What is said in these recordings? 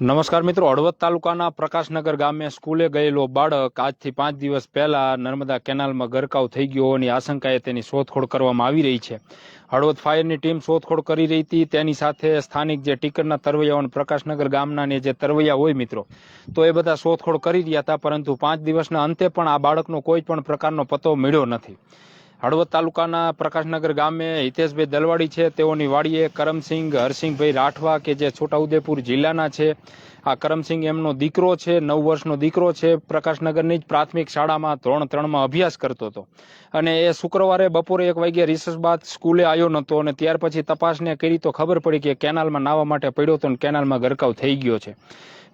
નમસ્કાર મિત્રો. હળવદ તાલુકાના પ્રકાશનગર ગામે સ્કૂલે ગયેલો બાળક આજથી પાંચ દિવસ પહેલા નર્મદા કેનાલમાં ગરકાવ થઈ ગયો હોવાની આશંકાએ તેની શોધખોળ કરવામાં આવી રહી છે. હળવદ ફાયરની ટીમ શોધખોળ કરી રહી હતી. તેની સાથે સ્થાનિક જે ટીકરના તરવૈયાઓ અને પ્રકાશનગર ગામના જે તરવૈયા હોય મિત્રો, તો એ બધા શોધખોળ કરી રહ્યા હતા, પરંતુ પાંચ દિવસના અંતે પણ આ બાળકનો કોઈ પણ પ્રકારનો પતો મળ્યો નથી. હળવદ તાલુકાના પ્રકાશનગર ગામે હિતેશભાઈ દલવાડી છે. તેઓની વાડીએ કરમસિંહ, હરસિંહભાઈ રાઠવા કે જે છોટાઉદેપુર જિલ્લાના છે, આ કરમસિંહ એમનો દીકરો છે, નવ વર્ષનો દીકરો છે. પ્રકાશનગરની જ પ્રાથમિક શાળામાં ધોરણ ત્રણમાં અભ્યાસ કરતો હતો. અને એ શુક્રવારે બપોરે એક વાગ્યે રિસર્ચ બાદ સ્કૂલે આવ્યો નહોતો અને ત્યાર પછી તપાસને કરી તો ખબર પડી કે કેનાલમાં નાહવા માટે પડ્યો હતો અને કેનાલમાં ગરકાવ થઈ ગયો છે.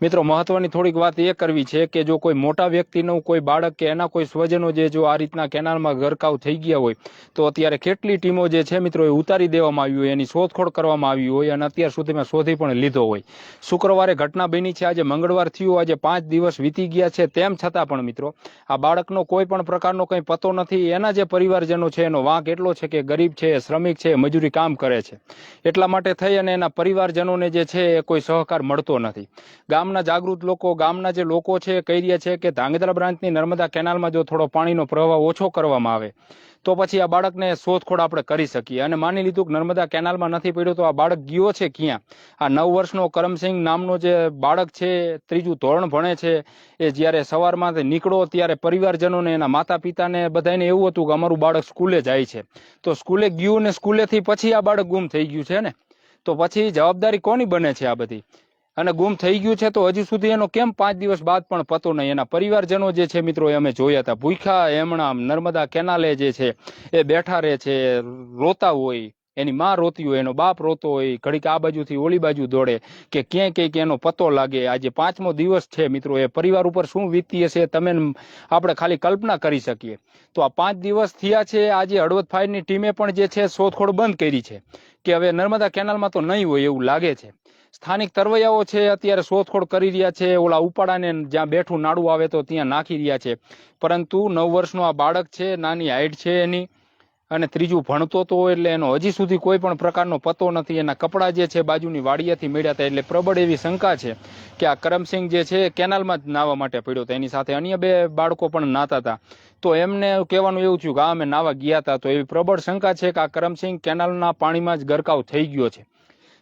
મિત્રો, મહત્વની થોડીક વાત એ કરવી છે કે જો કોઈ મોટા વ્યક્તિનું, કોઈ બાળક કે એના કોઈ સ્વજનો જે જો આ રીતના કેનાલમાં ગરકાવ થઈ ગયા હોય, તો અત્યારે કેટલી ટીમો જે છે મિત્રો એ ઉતારી દેવામાં આવી હોય, એની શોધખોળ કરવામાં આવી હોય અને અત્યાર સુધીમાં શોધી પણ લીધો હોય. શુક્રવારે ઘટના બની છે, આજે મંગળવાર થયું, આજે પાંચ દિવસ વીતી ગયા છે, તેમ છતાં પણ મિત્રો, આ બાળકનો કોઈ પણ પ્રકારનો કંઈ પતો નથી, એના જે પરિવારજનો છે, એનો વાંક એટલો છે કે ગરીબ છે, શ્રમિક છે મજૂરી કામ કરે છે. એટલા માટે થઈ અને એના પરિવારજનોને જે છે એ કોઈ સહકાર મળતો નથી. ગામના જાગૃત લોકો, ગામના જે લોકો છે કહી રહ્યા છે કે ધાંગધ્રા બ્રાન્ચની નર્મદા કેનાલમાં જો થોડો પાણીનો પ્રવાહ ઓછો કરવામાં આવે, તો પછી આ બાળકને શોધખોળ આપણે કરી શકીએ. અને માની લીધું કે નર્મદા કેનાલમાં નથી પડ્યો તો આ બાળક ગયો છે ક્યાં? આ નવ વર્ષનો કરમસિંહ નામનો જે બાળક છે, ત્રીજું ધોરણ ભણે છે, એ જ્યારે સવારમાં નીકળો ત્યારે પરિવારજનોને, એના માતા પિતાને બધાને એવું હતું કે અમારું બાળક સ્કૂલે જાય છે. તો સ્કૂલે ગયું ને સ્કૂલેથી પછી આ બાળક ગુમ થઈ ગયું છે ને? તો પછી જવાબદારી કોની બને છે આ બધી? અને ગુમ થઈ ગયું છે તો હજુ સુધી એનો કેમ પાંચ દિવસ બાદ પણ પતો નહીં? એના પરિવારજનો જે છે મિત્રો અમે જોયા હતા. ભૂખ્યા એમણા નર્મદા કેનાલે જે છે, એ બેઠા રહે છે, રોતા હોય, એની માં રોતી હોય, એનો બાપ રોતો હોય, ઘડીક આ બાજુથી ઓલી બાજુ દોડે, કે ક્યાંય ક્યાંક એનો પતો લાગે. આજે પાંચમો દિવસ છે મિત્રો, એ પરિવાર ઉપર શું વીતી હશે તમે આપણે ખાલી કલ્પના કરી શકીએ. તો આ પાંચ દિવસ થયા છે, આજે હળવદ ફાયરની ટીમે પણ જે છે શોધખોળ બંધ કરી છે, કે હવે નર્મદા કેનાલમાં તો નહીં હોય એવું લાગે છે. સ્થાનિક તરવૈયાઓ છે, અત્યારે શોધખોળ કરી રહ્યા છે. ઓલા ઉપાડાને જ્યાં બેઠું નાડું આવે તો ત્યાં નાખી રહ્યા છે. પરંતુ નવ વર્ષનો આ બાળક છે, નાની હાઈટ છે એની અને ત્રીજું ભણતો તો એટલે એનો હજી સુધી કોઈ પણ પ્રકારનો પતો નથી. એના કપડાં જે છે બાજુની વાડિયાથી મળ્યા હતા એટલે પ્રબળ એવી શંકા છે કે આ કરમસિંહ જે છે કેનાલમાં જ નાહવા માટે પડ્યો હતો. એની સાથે અન્ય બે બાળકો પણ નાતા હતા. તો એમને કહેવાનું એવું થયું કે આ અમે નાવા ગયા હતા. તો એવી પ્રબળ શંકા છે કે આ કરમસિંહ કેનાલના પાણીમાં જ ગરકાવ થઈ ગયો છે.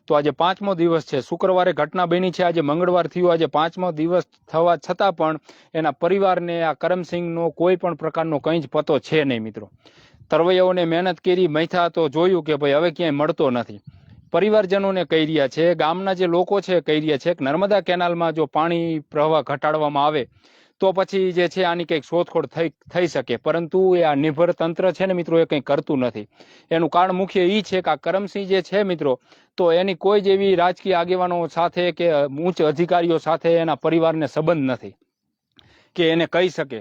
તો આજે પાંચમો દિવસ છે. શુક્રવારે ઘટના બની છે. આજે મંગળવાર થયું. આજે પાંચમો દિવસ થવા છતાં પણ એના પરિવારને આ કરમસિંહનો કોઈ પણ પ્રકારનો કંઈ જ પતો છે નહીં મિત્રો. તરવૈયાઓને મહેનત કરી મૈથા તો જોયું કે ભાઈ હવે ક્યાંય મળતો નથી. પરિવારજનોને કહી રહ્યા છે. ગામના જે લોકો છે, કહી રહ્યા છે કે નર્મદા કેનાલમાં જો પાણી પ્રવાહ ઘટાડવામાં આવે તો પછી જે છે આની કંઈક શોધખોળ થઈ થઈ શકે. પરંતુ એ આ નિર્ભર તંત્ર છે ને મિત્રો એ કંઈ કરતું નથી. એનું કારણ મુખ્ય એ છે કે આ કરમસિંહ જે છે મિત્રો, તો એની કોઈ જ એવી રાજકીય આગેવાનો સાથે કે ઉચ્ચ અધિકારીઓ સાથે એના પરિવારને સંબંધ નથી કે એને કહી શકે.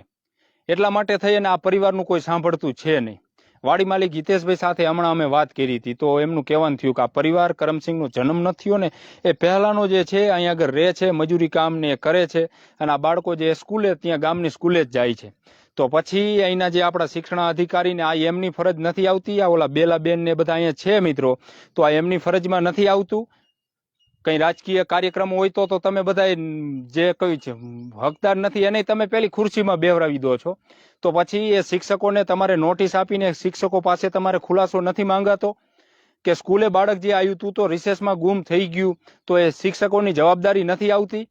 એટલા માટે થઈ અને આ પરિવારનું કોઈ સાંભળતું છે નહીં. વાડી માલિક હિતેશભાઈ સાથે હમણાં અમે વાત કરી હતી. તો એમનું કહેવાનું થયું કે આ પરિવાર કરમસિંહનો જન્મ ન થયો ને એ પહેલાંનો જે છે અહીંયા આગળ રહે છે, મજૂરી કામ ને એ કરે છે અને આ બાળકો જે સ્કૂલે, ત્યાં ગામની સ્કૂલે જ જાય છે. તો પછી અહીંના જે આપણા શિક્ષણ અધિકારીને આ એમની ફરજ નથી આવતી, આ ઓલા બેલાબેન ને બધા અહીંયા છે મિત્રો. તો આ એમની ફરજમાં નથી આવતું. કઈ રાજકીય કાર્યક્રમ હોય તો તો તમે બધા જે કઈ છે, હકદાર નથી, એને તમે પેલી ખુરશીમાં બેવરાવી દો છો. તો પછી એ શિક્ષકોને તમારે નોટિસ આપીને શિક્ષકો પાસે તમારે ખુલાસો નથી માંગાતો કે સ્કૂલે બાળક જે આવ્યું તું તો રિસેસમાં ગુમ થઈ ગયું, તો એ શિક્ષકોની જવાબદારી નથી આવતી?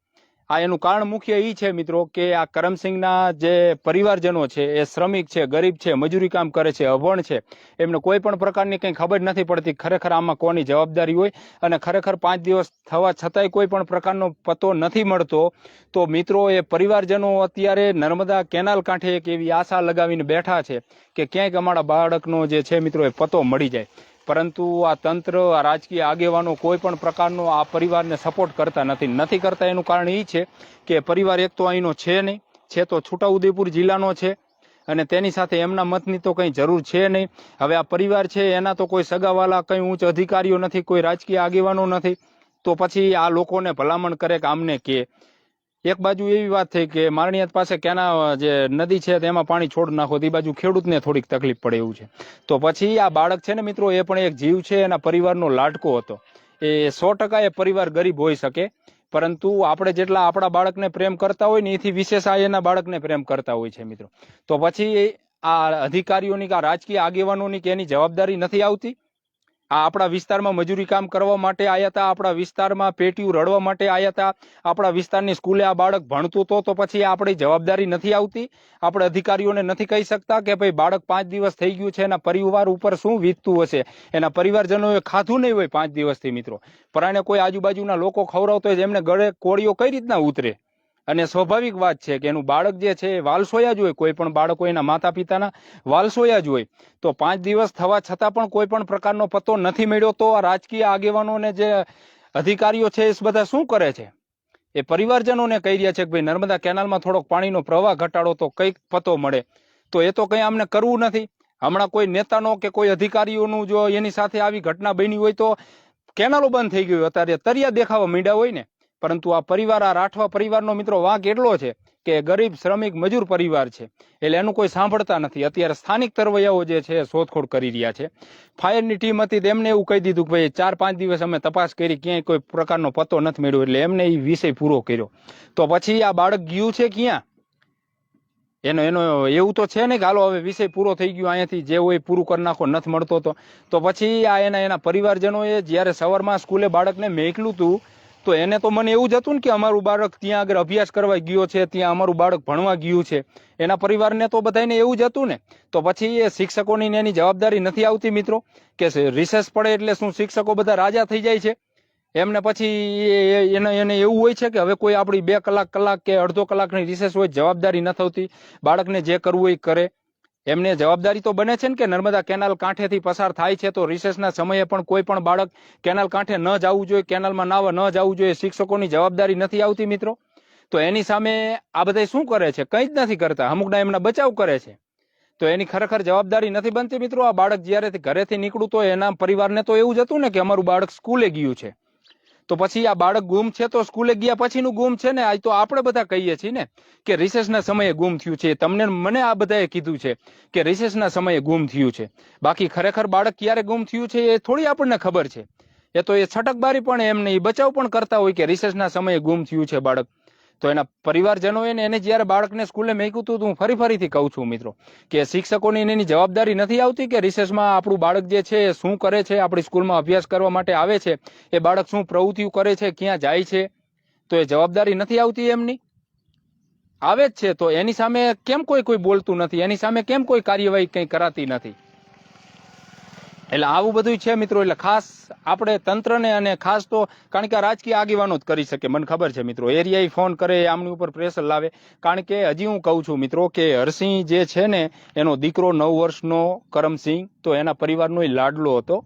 આ એનું કારણ મુખ્ય એ છે મિત્રો કે આ કરમસિંહના જે પરિવારજનો છે, એ શ્રમિક છે, ગરીબ છે, મજૂરી કામ કરે છે, અભણ છે, એમને કોઈ પણ પ્રકારની કંઈ ખબર નથી પડતી ખરેખર આમાં કોની જવાબદારી હોય અને ખરેખર પાંચ દિવસ થવા છતાંય કોઈ પણ પ્રકારનો પતો નથી મળતો, તો મિત્રો એ પરિવારજનો અત્યારે નર્મદા કેનાલ કાંઠે એક એવી આશા લગાવીને બેઠા છે કે ક્યાંક અમારા બાળકનો જે છે મિત્રો એ પતો મળી જાય. પરંતુ આ તંત્ર, આ રાજકીય આગેવાનો કોઈ પણ પ્રકારનો આ પરિવારને સપોર્ટ કરતા નથી. નથી કરતા એનું કારણ એ છે કે પરિવાર એક તો અહીંનો છે નહીં, છે તો છોટાઉદેપુર જિલ્લાનો છે અને તેની સાથે એમના મતની તો કંઈ જરૂર છે નહીં. હવે આ પરિવાર છે, એના તો કોઈ સગાવાલા, કંઈ ઉચ્ચ અધિકારીઓ નથી, કોઈ રાજકીય આગેવાનો નથી. તો પછી આ લોકોને ભલામણ કરે કે આમને કે એક બાજુ એવી વાત થઈ કે મારણિયાત પાસે ક્યાંના જે નદી છે તેમાં પાણી છોડ નાખો, તે બાજુ ખેડૂતને થોડીક તકલીફ પડે એવું છે. તો પછી આ બાળક છે ને મિત્રો, એ પણ એક જીવ છે, એના પરિવારનો લાટકો હતો. એ સો ટકા એ પરિવાર ગરીબ હોઈ શકે, પરંતુ આપણે જેટલા આપણા બાળકને પ્રેમ કરતા હોય ને, એથી વિશેષ આ એના બાળકને પ્રેમ કરતા હોય છે મિત્રો. તો પછી આ અધિકારીઓની કે રાજકીય આગેવાનોની કે એની જવાબદારી નથી આવતી? આ આપણા વિસ્તારમાં મજૂરી કામ કરવા માટે આવ્યા હતા, આપણા વિસ્તારમાં પેટીયું રડવા માટે આવ્યા હતા, આપણા વિસ્તારની સ્કૂલે આ બાળક ભણતું તો તો પછી આપણી જવાબદારી નથી આવતી. આપણે અધિકારીઓને નથી કહી શકતા કે ભાઈ બાળક પાંચ દિવસ થઈ ગયું છે, એના પરિવાર ઉપર શું વીતતું હશે? એના પરિવારજનોએ ખાધું નહીં હોય પાંચ દિવસથી મિત્રો. પરાણે કોઈ આજુબાજુના લોકો ખવડાવતો હોય એમને ગળે કોળીઓ કઈ રીતના ઉતરે? અને સ્વાભાવિક વાત છે કે એનું બાળક જે છે એ વાલસોયા જ હોય, કોઈ પણ બાળકો એના માતા પિતાના વાલસોયા જ હોય. તો પાંચ દિવસ થવા છતાં પણ કોઈ પણ પ્રકારનો પત્તો નથી મળ્યો તો આ રાજકીય આગેવાનોને જે અધિકારીઓ છે એ બધા શું કરે છે? એ પરિવારજનોને કહી રહ્યા છે કે ભાઈ નર્મદા કેનાલમાં થોડોક પાણીનો પ્રવાહ ઘટાડો તો કંઈક પતો મળે. તો એ તો કંઈ અમને કરવું નથી. હમણાં કોઈ નેતાનો કે કોઈ અધિકારીઓનું જો એની સાથે આવી ઘટના બની હોય તો કેનાલો બંધ થઈ ગઈ અત્યારે તરિયા દેખાવા માંડ્યા હોય ને. પરંતુ આ પરિવાર, આ રાઠવા પરિવારનો મિત્રો વાંક એટલો છે કે ગરીબ, શ્રમિક, મજૂર પરિવાર છે. એટલે એનું કોઈ સાંભળતા નથી. અત્યારે સ્થાનિક તરવૈયાઓ જે છે શોધખોળ કરી રહ્યા છે. ફાયરની ટીમ હતી તેમને એવું કહી દીધું કે ભાઈ ચાર, પાંચ દિવસ અમે તપાસ કરી, ક્યાંય કોઈ પ્રકારનો પત્તો નથી મળ્યો. એટલે એમને એ વિષય પૂરો કર્યો. તો પછી આ બાળક ગયું છે ક્યાં? એનો એનો એવું તો છે ને કે હાલો, હવે વિષય પૂરો થઈ ગયો, અહીંયાથી જે હોય પૂરું કરી નાખો, નથી મળતો તો. તો પછી આ એના એના પરિવારજનોએ જ્યારે સવારમાં સ્કૂલે બાળકને મેકલું હતું તો એને તો મને એવું જ હતું ને કે અમારું બાળક ત્યાં આગળ અભ્યાસ કરવા ગયો છે, ત્યાં અમારું બાળક ભણવા ગયું છે. એના પરિવારને તો બધાને એવું જ હતું ને. તો પછી એ શિક્ષકોની એની જવાબદારી નથી આવતી મિત્રો, કે રિસેસ પડે એટલે શું શિક્ષકો બધા રાજા થઈ જાય છે? એમને પછી એને એને એવું હોય છે કે હવે કોઈ આપણી બે કલાક કલાક કે અડધો કલાકની રિસેસ હોય, જવાબદારી ન થતી બાળકને જે કરવું એ કરે. એમને જવાબદારી તો બને છે ને કે નર્મદા કેનાલ કાંઠેથી પસાર થાય છે, તો રિસેસના સમયે પણ કોઈ પણ બાળક કેનાલ કાંઠે ન જવું જોઈએ, કેનાલમાં નાવા ન જવું જોઈએ, શિક્ષકોની જવાબદારી નથી આવતી મિત્રો. તો એની સામે આ બધા શું કરે છે? કંઈ જ નથી કરતા. અમુકના એમના બચાવ કરે છે. તો એની ખરેખર જવાબદારી નથી બનતી મિત્રો આ બાળક જ્યારે ઘરેથી નીકળું તો એના પરિવારને તો એવું જ હતું ને કે અમારું બાળક સ્કૂલે ગયું છે. તો પછી આ બાળક ગુમ છે તો સ્કૂલે ગયા પછીનું ગુમ છે ને? આજ તો આપણે બધા કહીએ છીએ ને કે રિસેસના સમયે ગુમ થયું છે. તમને મને આ બધાએ કીધું છે કે રિસેસના સમયે ગુમ થયું છે. બાકી ખરેખર બાળક ક્યારે ગુમ થયું છે એ થોડી આપણને ખબર છે. એ તો એ છટકબારી પણ એમને એ બચાવ પણ કરતા હોય કે રિસેસના સમયે ગુમ થયું છે બાળક. તો એના પરિવારજનોએ એને જ્યારે બાળકને સ્કૂલે મેક્યું હતું હું ફરી ફરીથી કહું છું મિત્રો કે શિક્ષકોની એની જવાબદારી નથી આવતી કે રિસેસમાં આપણું બાળક જે છે એ શું કરે છે, આપણી સ્કૂલમાં અભ્યાસ કરવા માટે આવે છે, એ બાળક શું પ્રવૃત્તિઓ કરે છે, ક્યાં જાય છે, તો એ જવાબદારી નથી આવતી એમની? આવે જ છે, તો એની સામે કેમ કોઈ કોઈ બોલતું નથી, એની સામે કેમ કોઈ કાર્યવાહી કંઈ કરાતી નથી? એટલે આવું બધું છે મિત્રો, એટલે ખાસ આપણે તંત્રને અને ખાસ તો કારણ કે આ રાજકીય આગેવાનો જ કરી શકે, મને ખબર છે મિત્રો. એરિયાએ ફોન કરે આમની ઉપર પ્રેશર લાવે. કારણ કે હજી હું કહું છું મિત્રો કે હરસિંહ જે છે ને, એનો દીકરો નવ વર્ષનો કરમસિંહ, તો એના પરિવારનો લાડલો હતો.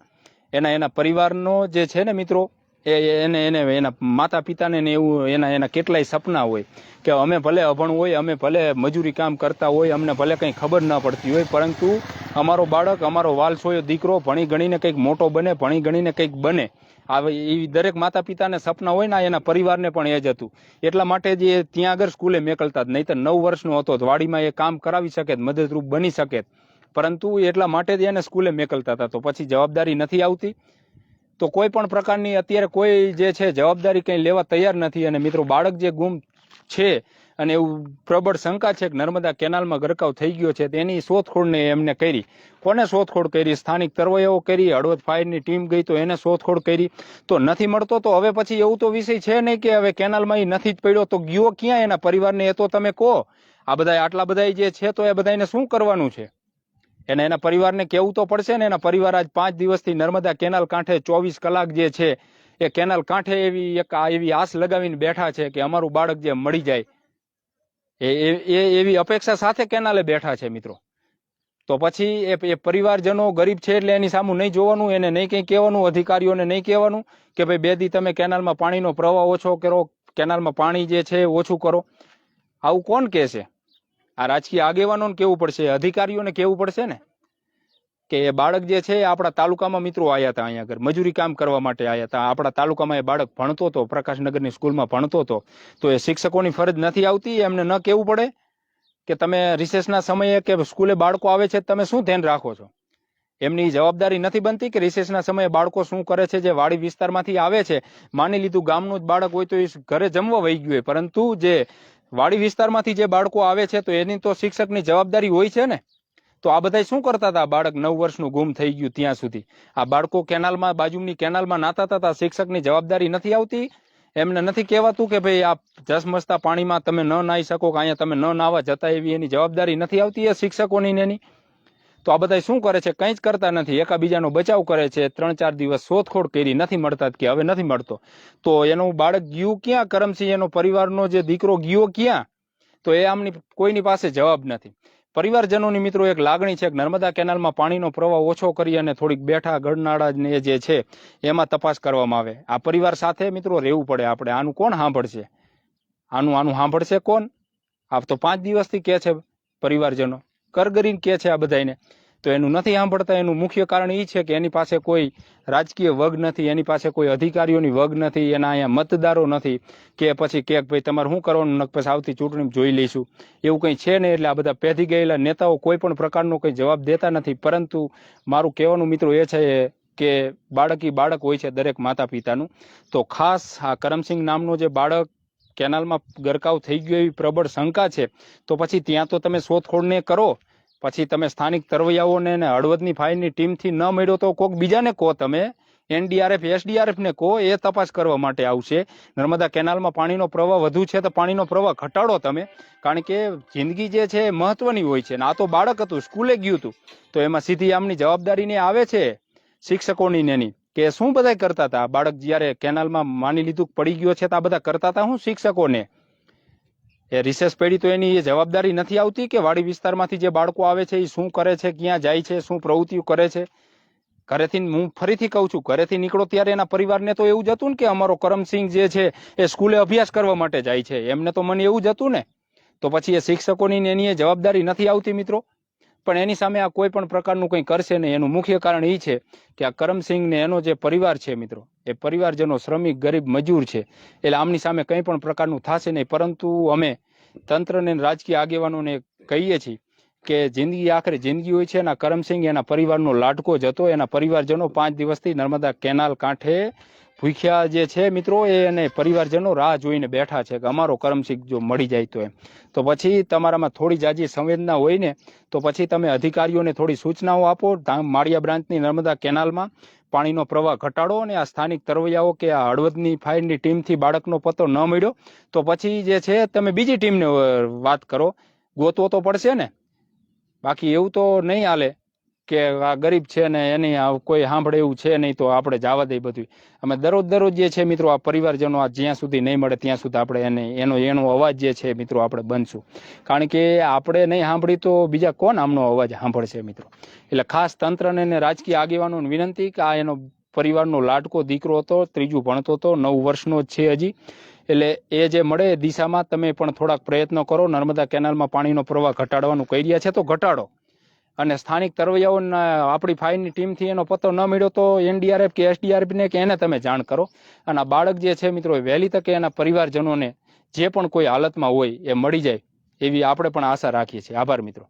એના એના પરિવારનો જે છે ને મિત્રો એ એને એને, એના માતા પિતાને ને એવું, એના એના કેટલાય સપના હોય કે અમે ભલે અભણ હોય, અમે ભલે મજૂરી કામ કરતા હોય, અમને ભલે કંઈ ખબર ન પડતી હોય, પરંતુ અમારો બાળક, અમારો વાલસોયો દીકરો ભણી ગણીને કંઈક મોટો બને, ભણી ગણીને કંઈક બને. આવે એવી દરેક માતા પિતાને સપના હોય ને એના પરિવારને પણ એ જ હતું. એટલા માટે જ એ ત્યાં આગળ સ્કૂલે મેકલતા જ. નહીં તો નવ વર્ષનો હતો વાડીમાં એ કામ કરાવી શકે મદદરૂપ બની શકે પરંતુ એટલા માટે જ એને સ્કૂલે મેકલતા હતા. તો પછી જવાબદારી નથી આવતી. તો કોઈ પણ પ્રકારની અત્યારે કોઈ જે છે જવાબદારી કંઈ લેવા તૈયાર નથી અને મિત્રો બાળક જે ગુમ છે અને એવું પ્રબળ શંકા છે કે નર્મદા કેનાલમાં ગરકાવ થઈ ગયો છે, તેની શોધખોળને એમને કરી. કોને શોધખોળ કરી? સ્થાનિક તરવૈયાઓ કરી, હળવદ ફાયરની ટીમ ગઈ તો એને શોધખોળ કરી. તો નથી મળતો તો હવે પછી એવું તો વિષય છે નહીં કે હવે કેનાલમાં એ નથી જ પડ્યો. તો ગયો ક્યાં એના પરિવારને? એ તો તમે કહો. આ બધા આટલા બધા જે છે તો એ બધાને શું કરવાનું છે? એને એના પરિવારને કહેવું તો પડશે ને એના પરિવાર આજ પાંચ દિવસથી નર્મદા કેનાલ કાંઠે ચોવીસ કલાક જે છે, એ કેનાલ કાંઠે એવી એક એવી આસ લગાવીને બેઠા છે કે અમારું બાળક જે મળી જાય. એ, એ- એવી અપેક્ષા સાથે કેનાલે બેઠા છે મિત્રો. તો પછી એ પરિવારજનો ગરીબ છે એટલે એની સામું નહીં જોવાનું, એને નહીં કંઈ કહેવાનું, અધિકારીઓને નહીં કહેવાનું કે ભાઈ બે દી તમે કેનાલમાં પાણીનો પ્રવાહ ઓછો કરો, કેનાલમાં પાણી જે છે ઓછું કરો. આવું કોણ કહે છે આ રાજકીય આગેવાનોને કેવું પડશે? અધિકારીઓને કેવું પડશે ને? કે એ બાળક જે છે આપણા તાલુકામાં મિત્રો આવ્યા હતા અહીંયા આગળ, મજૂરી કામ કરવા માટે આવ્યા હતા. આપણા તાલુકામાં એ બાળક ભણતો હતો, પ્રકાશનગરની સ્કૂલમાં ભણતો હતો. તો એ શિક્ષકોની ફરજ નથી આવતી, એમને ન કહેવું પડે કે તમે રિસેસના સમયે કે સ્કૂલે બાળકો આવે છે, તમે શું ધ્યાન રાખો છો? એમની જવાબદારી નથી બનતી કે રિસેસના સમયે બાળકો શું કરે છે, જે વાડી વિસ્તારમાંથી આવે છે. માની લીધું ગામનું જ બાળક હોય તો એ ઘરે જમવા વહી ગયું હોય. પરંતુ જે વાડી વિસ્તારમાંથી જે બાળકો આવે છે, તો એની તો શિક્ષકની જવાબદારી હોય છે ને? તો આ બધા શું કરતા હતા? બાળક નવ વર્ષનું ગુમ થઈ ગયું ત્યાં સુધી. આ બાળકો કેનાલમાં, બાજુની કેનાલમાં નાતા હતા, શિક્ષકની જવાબદારી નથી આવતી. એમને નથી કહેવાતું કે ભાઈ આ જસમસતા પાણીમાં તમે ન નાહી શકો કે અહીંયા તમે ન નાવા જતા એવી એની જવાબદારી નથી આવતી એ શિક્ષકોની એની. તો આ બધા શું કરે છે? કંઈ જ કરતા નથી. એકાબીજાનો બચાવ કરે છે. ત્રણ ચાર દિવસ શોધખોળ કરી. નથી મળતા કે હવે નથી મળતો. તો એનું બાળક ગયું ક્યાં? કરમસિંહ એનો પરિવારનો જે દીકરો ગયો ક્યાં? તો એ આમની કોઈની પાસે જવાબ નથી. પરિવારજનોની મિત્રો, એક લાગણી છે કે નર્મદા કેનાલમાં પાણીનો પ્રવાહ ઓછો કરી અને થોડીક બેઠા ગળનાળાને જે છે, એમાં તપાસ કરવામાં આવે. આ પરિવાર સાથે, મિત્રો, રહેવું પડે. આપણે આનું કોણ સાંભળશે? આનું આનું સાંભળશે કોણ? આ તો પાંચ દિવસથી કહે છે પરિવારજનો. કરગરીને કે છે આ બધાને તો એનું નથી સાંભળતા, એનું મુખ્ય કારણ એ છે કે એની પાસે કોઈ રાજકીય વગ નથી, એની પાસે કોઈ અધિકારીઓની વગ નથી, એના અહીંયા મતદારો નથી, કે પછી કે ભાઈ તમારે શું કરવાનું નક પછી આવતી ચૂંટણી જોઈ લઈશું. એવું કંઈ છે નહીં એટલે આ બધા પેધી ગયેલા નેતાઓ કોઈ પણ પ્રકારનો કંઈ જવાબ દેતા નથી. પરંતુ મારું કહેવાનું મિત્રો એ છે કે બાળકી બાળક હોય છે દરેક માતા પિતાનું તો ખાસ આ કરમસિંહ નામનો જે બાળક કેનાલમાં ગરકાવ થઈ ગયો એવી પ્રબળ શંકા છે. તો પછી ત્યાં તો તમે શોધખોળને કરો પછી તમે સ્થાનિક તરવૈયાઓને અને હળવદની ફાયરની ટીમથી ન મળ્યો તો કોક બીજાને કહો તમે. એનડીઆરએફ એસડીઆરએફને કહો, એ તપાસ કરવા માટે આવશે. નર્મદા કેનાલમાં પાણીનો પ્રવાહ વધુ છે તો પાણીનો પ્રવાહ ઘટાડો તમે. કારણ કે જિંદગી જે છે એ મહત્વની હોય છે ને આ તો બાળક હતું, સ્કૂલે ગયું હતું. તો એમાં સીધી આમની જવાબદારીને આવે છે શિક્ષકોની એની. કે શું બધા કરતા હતા? બાળક જ્યારે કેનાલમાં માની લીધું પડી ગયો છે તો આ બધા કરતા હતા શું શિક્ષકોને? એ રિસેસ પેઢી તો એની એ જવાબદારી નથી આવતી કે વાડી વિસ્તારમાંથી જે બાળકો આવે છે એ શું કરે છે, ક્યાં જાય છે, શું પ્રવૃત્તિઓ કરે છે? ઘરેથી હું ફરીથી કહું છું, ઘરેથી નીકળો ત્યારે એના પરિવારને તો એવું જ હતું ને કે અમારો કરમસિંહ જે છે એ સ્કૂલે અભ્યાસ કરવા માટે જાય છે. એમને તો મને એવું જ હતું ને. તો પછી એ શિક્ષકોની એની એ જવાબદારી નથી આવતી મિત્રો. પણ એની સામે આ કોઈ પણ પ્રકારનું કંઈ કરશે નહીં. એનું મુખ્ય કારણ એ છે કે આ કરમસિંહને એનો જે પરિવાર છે મિત્રો, એ પરિવારજનો શ્રમિક, ગરીબ, મજૂર છે. એટલે આમની સામે કંઈ પણ પ્રકારનું થશે નહીં. પરંતુ અમે તંત્રને રાજકીય આગેવાનોને કહીએ છીએ કે જિંદગી આખરે જિંદગી હોય છે એના કરમસિંહ એના પરિવારનો લાડકો જ હતો. એના પરિવારજનો પાંચ દિવસથી નર્મદા કેનાલ કાંઠે ભૂખ્યા જે છે મિત્રો, એ અને પરિવારજનો રાહ જોઈને બેઠા છે કે અમારો કરમસિંહ જો મળી જાય તો એમ. તો પછી તમારામાં થોડી જાજી સંવેદના હોય ને, તો પછી તમે અધિકારીઓને થોડી સૂચનાઓ આપો. માળિયા બ્રાન્ચની નર્મદા કેનાલમાં પાણીનો પ્રવાહ ઘટાડો અને આ સ્થાનિક તરવૈયાઓ કે આ હળવદની ફાયરની ટીમથી બાળકનો પત્તો ન મળ્યો, તો પછી જે છે તમે બીજી ટીમને વાત કરો. ગોતવો તો પડશે ને. બાકી એવું તો નહીં હાલે. કે આ ગરીબ છે ને એની કોઈ સાંભળે એવું છે નહીં, તો આપણે જવા દઈએ બધું અમે દરરોજ દરરોજ જે છે મિત્રો આ પરિવારજનો આ જ્યાં સુધી નહીં મળે ત્યાં સુધી આપણે એને, એનો એનો અવાજ જે છે મિત્રો આપણે બનશું. કારણ કે આપણે નહીં સાંભળી તો બીજા કોણ આમનો અવાજ સાંભળશે મિત્રો? એટલે ખાસ તંત્રને અને રાજકીય આગેવાનોને વિનંતી કે આ એનો પરિવારનો લાડકો દીકરો હતો, ત્રીજું ભણતો હતો, નવ વર્ષનો જ છે હજી. એટલે એ જે મળે દિશામાં તમે પણ થોડાક પ્રયત્નો કરો. નર્મદા કેનાલમાં પાણીનો પ્રવાહ ઘટાડવાનું કહી રહ્યા છે, તો ઘટાડો. અને સ્થાનિક તરવૈયાઓને આપણી ફાયરની ટીમથી એનો પત્તો ન મળ્યો તો એનડીઆરએફ કે એસડીઆરએફને કે એને તમે જાણ કરો. અને આ બાળક જે છે મિત્રો વહેલી તકે એના પરિવારજનોને જે પણ કોઈ હાલતમાં હોય એ મળી જાય એવી આપણે પણ આશા રાખીએ છીએ. આભાર મિત્રો.